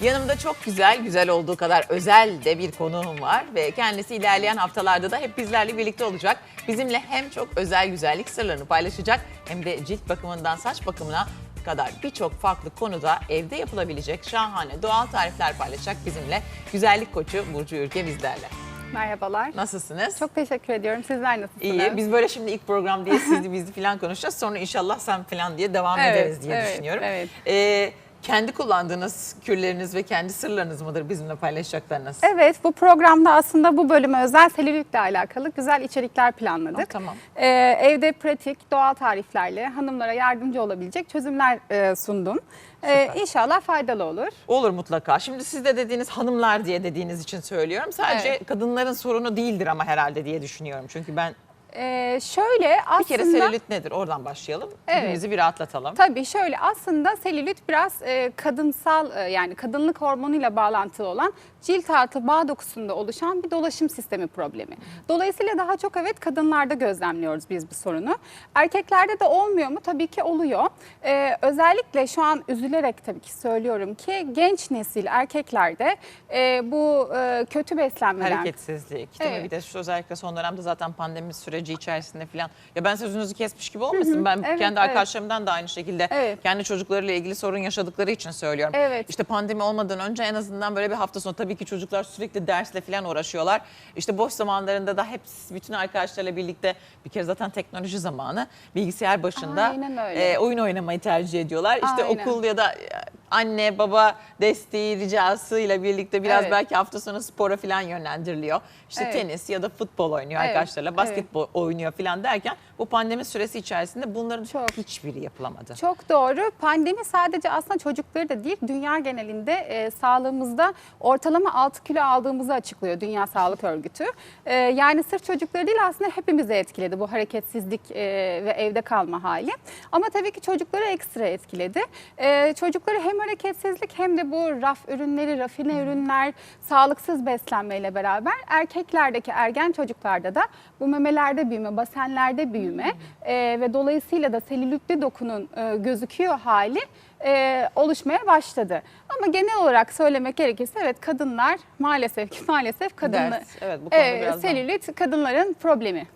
Yanımda çok güzel, güzel olduğu kadar özel de bir konuğum var ve kendisi ilerleyen haftalarda da hep bizlerle birlikte olacak. Bizimle hem çok özel güzellik sırlarını paylaşacak hem de cilt bakımından saç bakımına kadar birçok farklı konuda evde yapılabilecek şahane doğal tarifler paylaşacak bizimle. Güzellik koçu Burcu Ürke bizlerle. Merhabalar. Nasılsınız? Çok teşekkür ediyorum. Sizler nasılsınız? İyi. Biz böyle şimdi ilk program diye sizli bizli falan konuşacağız. Sonra inşallah sen falan diye devam Evet, ederiz diye evet, düşünüyorum. evet. Ee, kendi kullandığınız kürleriniz ve kendi sırlarınız mıdır bizimle paylaşacaklarınız? Evet, bu programda aslında bu bölüme özel selülitle alakalı güzel içerikler planladık. Oh, tamam. Ee, evde pratik, doğal tariflerle hanımlara yardımcı olabilecek çözümler e, sundum. Ee, inşallah faydalı olur. Olur mutlaka. Şimdi siz de dediğiniz hanımlar diye dediğiniz için söylüyorum. Sadece Evet. kadınların sorunu değildir ama herhalde diye düşünüyorum. Çünkü ben Ee, şöyle aslında... bir kere selülit nedir oradan başlayalım. Evet. Hepimizi bir rahatlatalım. Tabii şöyle aslında selülit biraz e, kadınsal e, yani kadınlık hormonuyla bağlantılı olan cilt altı bağ dokusunda oluşan bir dolaşım sistemi problemi. Dolayısıyla daha çok evet kadınlarda gözlemliyoruz biz bu sorunu. Erkeklerde de olmuyor mu? Tabii ki oluyor. E, özellikle şu an üzülerek tabii ki söylüyorum ki genç nesil erkeklerde e, bu e, kötü beslenmeden Hareketsizlik. Değil mi? Evet. Bir de şu özellikle son dönemde zaten pandemi süreci içerisinde falan. Ya ben sözünüzü kesmiş gibi olmasın. Ben evet, kendi evet. arkadaşlarımdan da aynı şekilde Evet. kendi çocuklarıyla ilgili sorun yaşadıkları için söylüyorum. Evet. İşte pandemi olmadan önce en azından böyle bir hafta sonu tabii ki çocuklar sürekli dersle falan uğraşıyorlar. İşte boş zamanlarında da hep bütün arkadaşlarla birlikte bir kere zaten teknoloji zamanı bilgisayar başında e, oyun oynamayı tercih ediyorlar. İşte Aynen. okul ya da e, anne baba desteği ricasıyla birlikte biraz Evet. belki hafta sonu spora falan yönlendiriliyor. İşte Evet. tenis ya da futbol oynuyor Evet, arkadaşlarla, basketbol oynuyor falan derken bu pandemi süresi içerisinde bunların Çok. hiçbiri yapılamadı. Çok doğru. Pandemi sadece aslında çocukları da değil, dünya genelinde e, sağlığımızda ortalama 6 kilo aldığımızı açıklıyor Dünya Sağlık Örgütü. E, yani sırf çocukları değil aslında hepimizi etkiledi bu hareketsizlik e, ve evde kalma hali. Ama tabii ki çocukları ekstra etkiledi. E, çocukları hem hareketsizlik hem de bu raf ürünleri, rafine ürünler, sağlıksız beslenmeyle beraber erkeklerdeki ergen çocuklarda da bu memelerde büyüme, basenlerde büyüme e, ve dolayısıyla da selülitli dokunun e, gözüküyor hali e, oluşmaya başladı. Ama genel olarak söylemek gerekirse evet kadınlar maalesef ki maalesef kadınlar Ders, evet, bu e, daha- selülit kadınların problemi.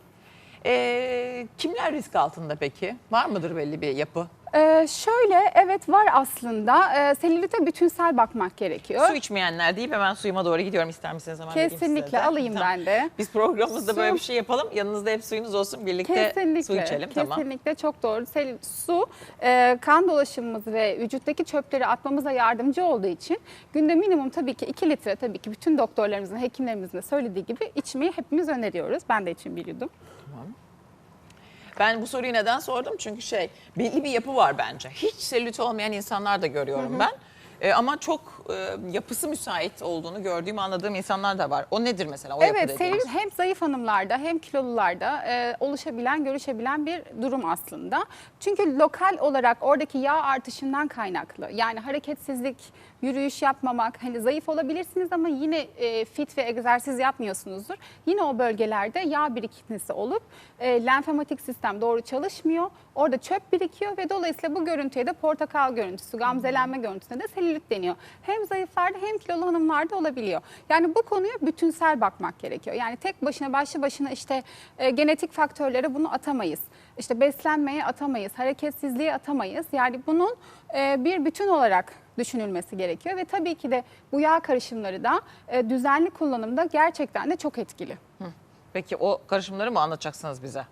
Ee, kimler risk altında peki? Var mıdır belli bir yapı? E, şöyle evet var aslında e, selülite bütünsel bakmak gerekiyor. Su içmeyenler deyip hemen suyuma doğru gidiyorum ister misiniz hemen Kesinlikle alayım Tamam. ben de. Biz programımızda Su- böyle bir şey yapalım. Yanınızda hep suyunuz olsun. Birlikte Kesinlikle. su içelim. Tamam. Kesinlikle çok doğru. Sel- Su e, kan dolaşımımızı ve vücuttaki çöpleri atmamıza yardımcı olduğu için günde minimum tabii ki 2 litre tabii ki bütün doktorlarımızın, hekimlerimizin de söylediği gibi içmeyi hepimiz öneriyoruz. Ben de için biliyordum. Ben bu soruyu neden sordum? Çünkü şey belli bir yapı var bence. Hiç selülit olmayan insanlar da görüyorum ben. E, ama çok e, yapısı müsait olduğunu gördüğüm, anladığım insanlar da var. O nedir mesela? O Evet, selülit hem zayıf hanımlarda hem kilolularda e, oluşabilen, görüşebilen bir durum aslında. Çünkü lokal olarak oradaki yağ artışından kaynaklı. Yani hareketsizlik, yürüyüş yapmamak, hani zayıf olabilirsiniz ama yine e, fit ve egzersiz yapmıyorsunuzdur. Yine o bölgelerde yağ birikintisi olup e, lenfematik sistem doğru çalışmıyor. Orada çöp birikiyor ve dolayısıyla bu görüntüye de portakal görüntüsü, gamzelenme görüntüsüne de selülit deniyor. Hem zayıflarda hem kilolu hanımlarda olabiliyor. Yani bu konuya bütünsel bakmak gerekiyor. Yani tek başına başlı başına işte e, genetik faktörlere bunu atamayız. İşte beslenmeye atamayız, hareketsizliğe atamayız. Yani bunun e, bir bütün olarak düşünülmesi gerekiyor ve tabii ki de bu yağ karışımları da e, düzenli kullanımda gerçekten de çok etkili. Peki o karışımları mı anlatacaksınız bize?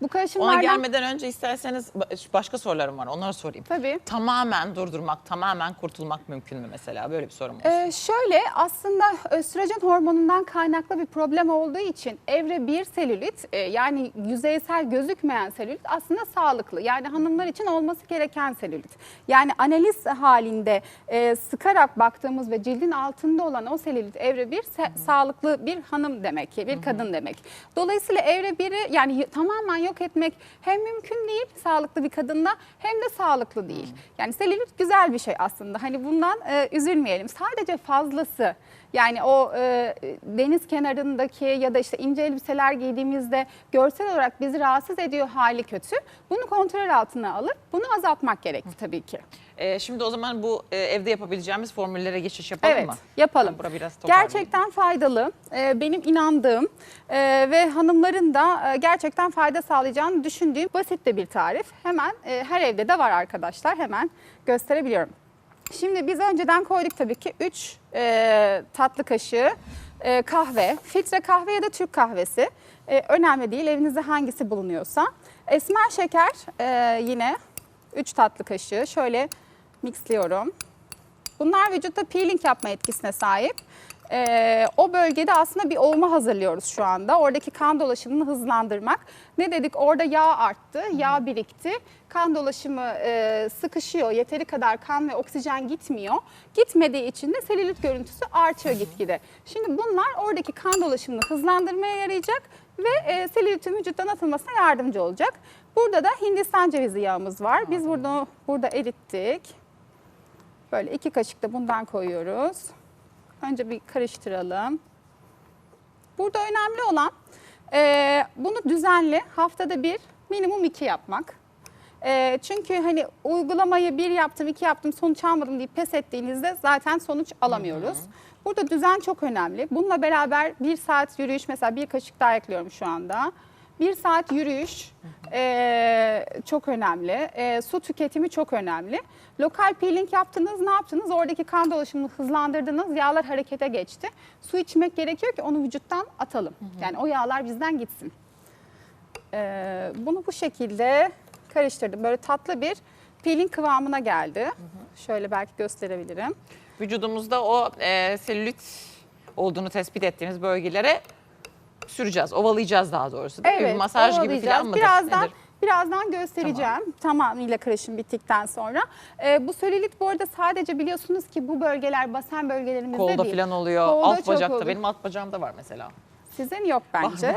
Bu Ona karışımlardan gelmeden önce isterseniz ba- başka sorularım var. Onları sorayım. tabii Tamamen durdurmak, tamamen kurtulmak mümkün mü mesela? Böyle bir sorum olsun. Ee, şöyle aslında östrojen hormonundan kaynaklı bir problem olduğu için evre 1 selülit e, yani yüzeysel gözükmeyen selülit aslında sağlıklı. Yani hanımlar için olması gereken selülit. Yani analiz halinde e, sıkarak baktığımız ve cildin altında olan o selülit evre 1 se- sağlıklı bir hanım demek bir kadın demek. Dolayısıyla evre 1'i yani tamamen yok etmek hem mümkün değil sağlıklı bir kadında hem de sağlıklı değil. Yani selülit güzel bir şey aslında. Hani bundan e, üzülmeyelim. Sadece fazlası yani o e, deniz kenarındaki ya da işte ince elbiseler giydiğimizde görsel olarak bizi rahatsız ediyor hali kötü. Bunu kontrol altına alıp bunu azaltmak gerekli tabii ki. Ee, şimdi o zaman bu e, evde yapabileceğimiz formüllere geçiş yapalım Evet, mı? yapalım. Ben bura biraz. Gerçekten faydalı. Ee, benim inandığım e, ve hanımların da e, gerçekten fayda sağlayacağını düşündüğüm basit de bir tarif. Hemen e, her evde de var arkadaşlar. Hemen gösterebiliyorum. Şimdi biz önceden koyduk tabii ki 3 tatlı kaşığı e, kahve, filtre kahve ya da Türk kahvesi. E, önemli değil evinizde hangisi bulunuyorsa. Esmer şeker e, yine 3 tatlı kaşığı şöyle mixliyorum. Bunlar vücutta peeling yapma etkisine sahip. Ee, o bölgede aslında bir ovma hazırlıyoruz şu anda. Oradaki kan dolaşımını hızlandırmak. Ne dedik? Orada yağ arttı, yağ birikti. Kan dolaşımı e, sıkışıyor. Yeteri kadar kan ve oksijen gitmiyor. Gitmediği için de selülit görüntüsü artıyor gitgide. Şimdi bunlar oradaki kan dolaşımını hızlandırmaya yarayacak ve e, selülitin vücuttan atılmasına yardımcı olacak. Burada da Hindistan cevizi yağımız var. Biz burada burada erittik. Böyle iki kaşık da bundan koyuyoruz. Önce bir karıştıralım. Burada önemli olan e, bunu düzenli haftada bir minimum iki yapmak. E, çünkü hani uygulamayı bir yaptım iki yaptım sonuç almadım deyip pes ettiğinizde zaten sonuç alamıyoruz. Burada düzen çok önemli. Bununla beraber bir saat yürüyüş mesela bir kaşık daha ekliyorum şu anda. Bir saat yürüyüş e, çok önemli. E, su tüketimi çok önemli. Lokal peeling yaptınız, ne yaptınız? Oradaki kan dolaşımını hızlandırdınız, yağlar harekete geçti. Su içmek gerekiyor ki onu vücuttan atalım. Yani o yağlar bizden gitsin. E, bunu bu şekilde karıştırdım. Böyle tatlı bir peeling kıvamına geldi. Şöyle belki gösterebilirim. Vücudumuzda o e, selülit olduğunu tespit ettiğimiz bölgelere süreceğiz, ovalayacağız daha doğrusu değil mi? Bir masaj gibi falan mıdır? Birazdan Nedir? Birazdan göstereceğim tamamıyla karışım bittikten sonra. Ee, bu selülit bu arada sadece biliyorsunuz ki bu bölgeler basen bölgelerimizde Kolda değil. falan oluyor, Kolda alt bacakta. olur. Benim alt bacağımda var mesela. Sizin yok bence.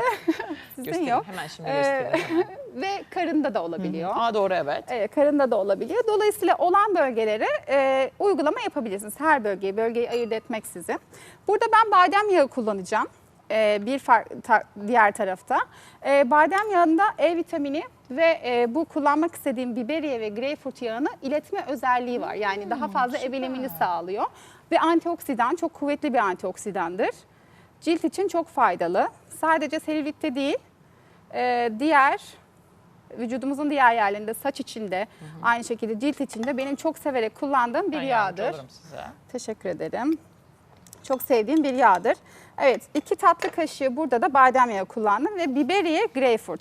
Sizin Göstereyim, yok. hemen şimdi Ee, göstereyim. Ve karında da olabiliyor. Aa doğru evet. Evet, karında da olabiliyor. Dolayısıyla olan bölgelere e, uygulama yapabilirsiniz. Her bölgeyi, bölgeyi ayırt etmeksizin. Burada ben badem yağı kullanacağım. E, bir far- ta- diğer tarafta. E, badem yağında E vitamini ve e, bu kullanmak istediğim biberiye ve greyfurt yağını iletme özelliği var. Yani daha fazla ebelemini sağlıyor. Ve antioksidan, çok kuvvetli bir antioksidandır. Cilt için çok faydalı. Sadece selülitte değil, e, diğer vücudumuzun diğer yerlerinde saç içinde aynı şekilde cilt içinde benim çok severek kullandığım bir Ben yağdır. size. Teşekkür ederim. Çok sevdiğim bir yağdır. Evet iki tatlı kaşığı burada da badem yağı kullandım ve biberiye greyfurt.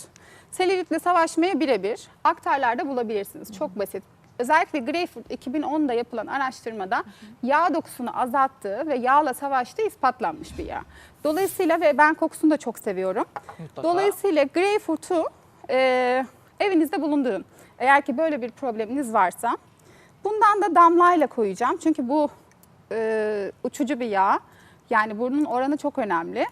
Selülitle savaşmaya birebir. Aktarlarda bulabilirsiniz. Çok basit. Özellikle greyfurt 2010'da yapılan araştırmada yağ dokusunu azalttığı ve yağla savaştığı ispatlanmış bir yağ. Dolayısıyla ve ben kokusunu da çok seviyorum. Mutlaka. Dolayısıyla greyfurt'u e, evinizde bulundurun. Eğer ki böyle bir probleminiz varsa. Bundan da damlayla koyacağım. Çünkü bu e, uçucu bir yağ. Yani bunun oranı çok önemli.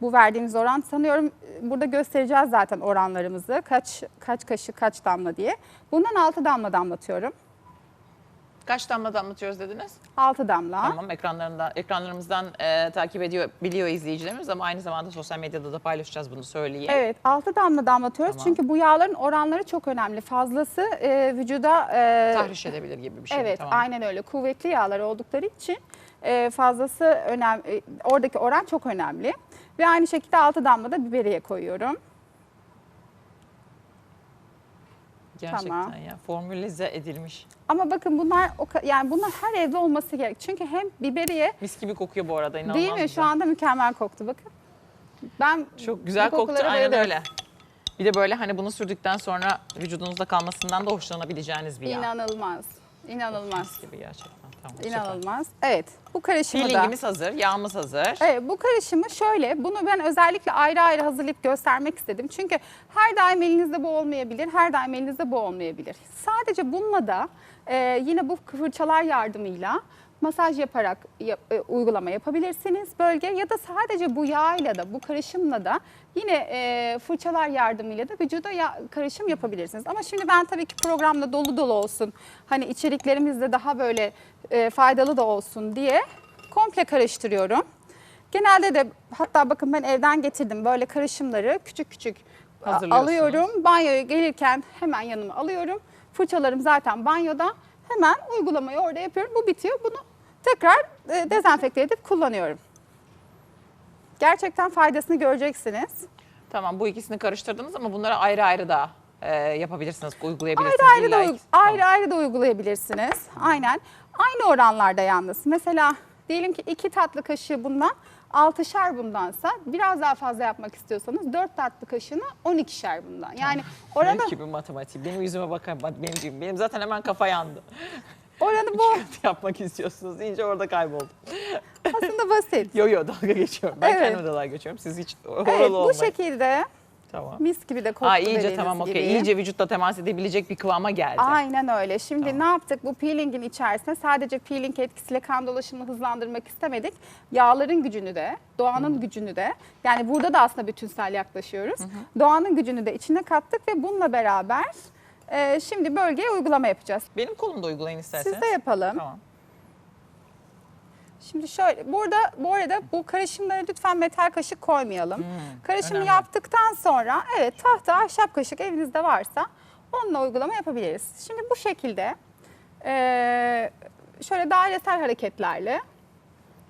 Bu verdiğimiz oran sanıyorum e, burada göstereceğiz zaten oranlarımızı. Kaç kaç kaşık kaç damla diye. Bundan 6 damla damlatıyorum. Kaç damla damlatıyoruz dediniz? 6 damla. Tamam ekranlarında ekranlarımızdan e, takip ediyor biliyor izleyicilerimiz ama aynı zamanda sosyal medyada da paylaşacağız bunu söyleyeyim. Evet 6 damla damlatıyoruz. Tamam. Çünkü bu yağların oranları çok önemli. Fazlası e, vücuda e, Tahriş edebilir gibi bir şey. Evet, tamam. aynen öyle. Kuvvetli yağlar oldukları için e, fazlası önemli. Oradaki oran çok önemli. Ve aynı şekilde 6 damla da biberiye koyuyorum. Gerçekten Tamam. ya formülize edilmiş. Ama bakın bunlar o ka- yani bunlar her evde olması gerek. Çünkü hem biberiye Mis gibi kokuyor bu arada inanılmaz değil mi? Şu güzel. anda mükemmel koktu bakın. Ben Çok güzel bu koktu kokulara aynen bayılıyorum. öyle. Bir de böyle hani bunu sürdükten sonra vücudunuzda kalmasından da hoşlanabileceğiniz bir yağ. İnanılmaz. İnanılmaz. gibi gerçekten. Tamam, süper. İnanılmaz. Evet. Bu karışımı da Peelingimiz hazır, yağımız hazır. Evet, bu karışımı şöyle, bunu ben özellikle ayrı ayrı hazırlayıp göstermek istedim. Çünkü her daim elinizde bu olmayabilir, her daim elinizde bu olmayabilir. Sadece bununla da e, yine bu fırçalar yardımıyla masaj yaparak yap- e, uygulama yapabilirsiniz bölge ya da sadece bu yağ da bu karışımla da yine e, fırçalar yardımıyla da vücuda yağ, karışım yapabilirsiniz. Ama şimdi ben tabii ki programda dolu dolu olsun hani içeriklerimiz de daha böyle e, faydalı da olsun diye komple karıştırıyorum. Genelde de hatta bakın ben evden getirdim böyle karışımları küçük küçük Hazırlıyorsunuz. alıyorum. Banyoya gelirken hemen yanıma alıyorum. Fırçalarım zaten banyoda. Hemen uygulamayı orada yapıyorum. Bu bitiyor. Bunu tekrar e, dezenfekte edip kullanıyorum. Gerçekten faydasını göreceksiniz. Tamam bu ikisini karıştırdınız ama bunları ayrı ayrı da e, yapabilirsiniz, uygulayabilirsiniz. Ayrı ayrı da, ayrı ayrı da uygulayabilirsiniz. Aynen. Aynı oranlarda yalnız. Mesela diyelim ki iki tatlı kaşığı bundan, altışar bundansa biraz daha fazla yapmak istiyorsanız dört tatlı kaşığına on ikişer bundan. Yani Benim gibi matematik. Benim yüzüme bakın. bak Benim gibi. Benim zaten hemen kafa yandı. oranı bu yapmak istiyorsunuz deyince orada kayboldum. aslında basit. Yo yo dalga geçiyorum. Ben Evet. kendime dalga geçiyorum. Siz hiç oralı Evet bu olmayın. şekilde Tamam. mis gibi de koktu Aa, iyice tamam okey. gibi. İyice vücutla temas edebilecek bir kıvama geldi. Aynen öyle. Şimdi Tamam. ne yaptık? Bu peelingin içerisine sadece peeling etkisiyle kan dolaşımını hızlandırmak istemedik. Yağların gücünü de, doğanın gücünü de, yani burada da aslında bütünsel yaklaşıyoruz. Doğanın gücünü de içine kattık ve bununla beraber e, şimdi bölgeye uygulama yapacağız. Benim kolumda uygulayın isterseniz. Siz de yapalım. Tamam. Şimdi şöyle, burada bu arada bu karışımlara lütfen metal kaşık koymayalım. Karışımı önemli. yaptıktan sonra evet tahta, ahşap kaşık evinizde varsa onunla uygulama yapabiliriz. Şimdi bu şekilde şöyle dairesel hareketlerle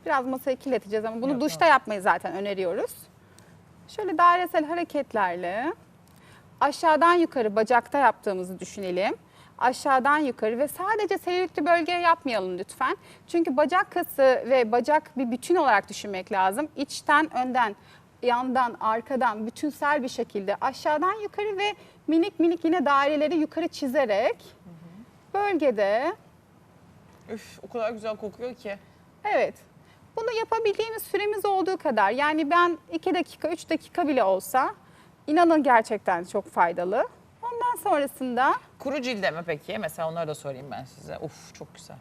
biraz masayı kirleteceğiz ama bunu Yok, duşta yapmayı zaten öneriyoruz. Şöyle dairesel hareketlerle aşağıdan yukarı bacakta yaptığımızı düşünelim. Aşağıdan yukarı ve sadece selülitli bölgeye yapmayalım lütfen. Çünkü bacak kası ve bacak bir bütün olarak düşünmek lazım. İçten, önden, yandan, arkadan bütünsel bir şekilde aşağıdan yukarı ve minik minik yine daireleri yukarı çizerek bölgede Üf o kadar güzel kokuyor ki. Evet. Bunu yapabildiğimiz süremiz olduğu kadar. Yani ben 2 dakika, 3 dakika bile olsa inanın gerçekten çok faydalı. Ondan sonrasında Kuru cilde mi peki? Mesela onları da sorayım ben size. Uf çok güzel.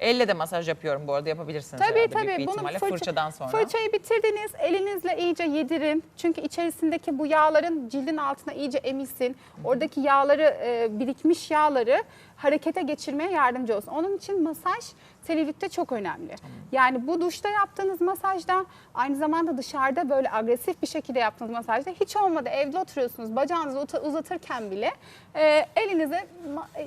Elle de masaj yapıyorum bu arada yapabilirsiniz tabii herhalde büyük bir tabii bunu ihtimalle fırça- fırçadan sonra. fırçayı bitirdiniz. Elinizle iyice yedirin. Çünkü içerisindeki bu yağların cildin altına iyice emilsin. Oradaki yağları, e, birikmiş yağları harekete geçirmeye yardımcı olsun. Onun için masaj selülitte çok önemli. Yani bu duşta yaptığınız masajda aynı zamanda dışarıda böyle agresif bir şekilde yaptığınız masajda hiç olmadı evde oturuyorsunuz bacağınızı uzatırken bile e, elinize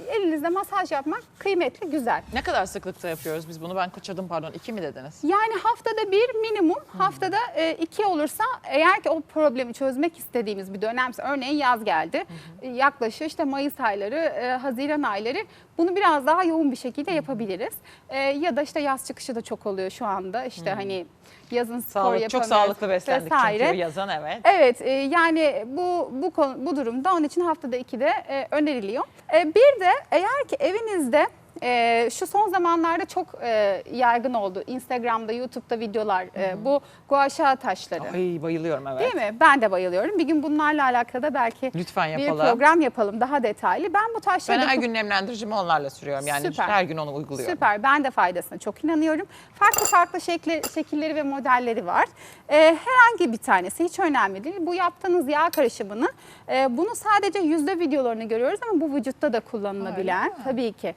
elinizde masaj yapmak kıymetli, güzel. Ne kadar sıklıkta yapıyoruz biz bunu? Ben kaçırdım pardon. İki mi dediniz? Yani haftada bir minimum, haftada e, iki olursa eğer ki o problemi çözmek istediğimiz bir dönemse, örneğin yaz geldi, yaklaşıyor işte Mayıs ayları, e, Haziran ayları bunu biraz daha yoğun bir şekilde yapabiliriz. E, ya da işte yaz çıkışı da çok oluyor şu anda işte hani yazın spor Sağlık, çok yapamıyoruz sağlıklı beslendik vesaire. çünkü yazan evet. Evet e, yani bu bu konu, bu durumda onun için haftada iki de e, öneriliyor. E, bir de eğer ki evinizde e, şu son zamanlarda çok e, yaygın oldu. Instagram'da, YouTube'da videolar e, bu guaşa taşları. Ay bayılıyorum evet. Değil mi? Ben de bayılıyorum. Bir gün bunlarla alakalı da belki Lütfen bir yapalım. program yapalım daha detaylı. Ben bu taşları Ben her gün nemlendiricimi onlarla sürüyorum. Yani Süper. her gün onu uyguluyorum. Süper. Ben de faydasına çok inanıyorum. Farklı farklı şekli, şekilleri ve modelleri var. Ee, herhangi bir tanesi hiç önemli değil. Bu yaptığınız yağ karışımını e, bunu sadece yüzde videolarını görüyoruz ama bu vücutta da kullanılabilen tabii ki.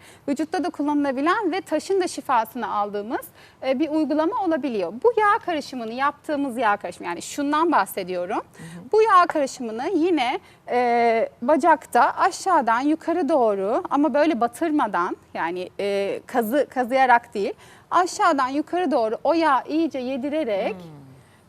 Vücutta da kullanılabilen ve taşın da şifasını aldığımız e, bir uygulama olabiliyor. Bu yağ karışımını yaptığımız yağ karışımı yani şundan bahsediyorum. Bu yağ karışımını yine e, bacakta aşağıdan yukarı doğru ama böyle batırmadan yani e, kazı kazıyarak değil aşağıdan yukarı doğru o yağı iyice yedirerek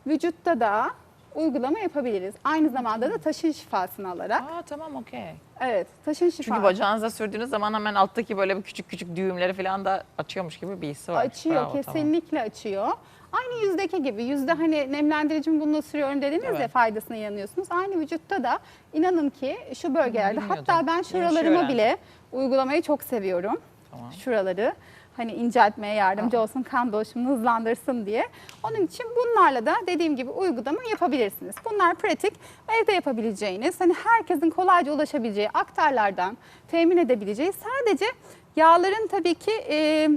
vücutta da uygulama yapabiliriz. Aynı zamanda da taşın şifasını alarak. Aa tamam okey. Evet, taşın şifası. Çünkü bacağınıza sürdüğünüz zaman hemen alttaki böyle bir küçük küçük düğümleri falan da açıyormuş gibi bir hissi var. açıyor, Bravo, tamam. kesinlikle açıyor. Aynı yüzdeki gibi, yüzde hani nemlendiricimi bununla sürüyorum dediniz ya Evet. faydasına yanıyorsunuz. Aynı vücutta da inanın ki şu bölgelerde hatta ben şey şuralarıma bile uygulamayı çok seviyorum. Tamam. Şuraları hani inceltmeye yardımcı olsun, kan dolaşımını hızlandırsın diye. Onun için bunlarla da dediğim gibi uygulama yapabilirsiniz. Bunlar pratik, evde yapabileceğiniz, hani herkesin kolayca ulaşabileceği aktarlardan temin edebileceği sadece yağların tabii ki e,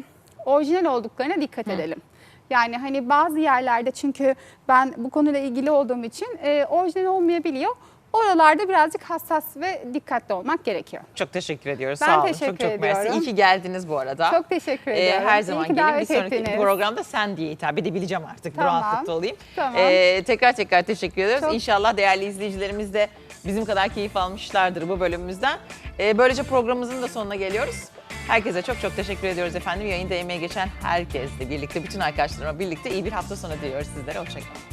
orijinal olduklarına dikkat edelim. Yani hani bazı yerlerde çünkü ben bu konuyla ilgili olduğum için e, orijinal olmayabiliyor. Oralarda birazcık hassas ve dikkatli olmak gerekiyor. Çok teşekkür ediyoruz. Ben Sağ olun. teşekkür çok çok mersi. ediyorum. İyi ki geldiniz bu arada. Çok teşekkür Ee, ediyorum. her İyi zaman ki gelin. Bir davet sonraki ettiniz. programda sen diye hitap edebileceğim artık. Bu Tamam. rahatlıkta olayım. Tamam. Ee, tekrar tekrar teşekkür ediyoruz. Çok- İnşallah değerli izleyicilerimiz de bizim kadar keyif almışlardır bu bölümümüzden. Ee, böylece programımızın da sonuna geliyoruz. Herkese çok çok teşekkür ediyoruz efendim. Yayında emeği geçen herkesle birlikte, bütün arkadaşlarımla birlikte iyi bir hafta sonu diliyoruz sizlere. Hoşçakalın.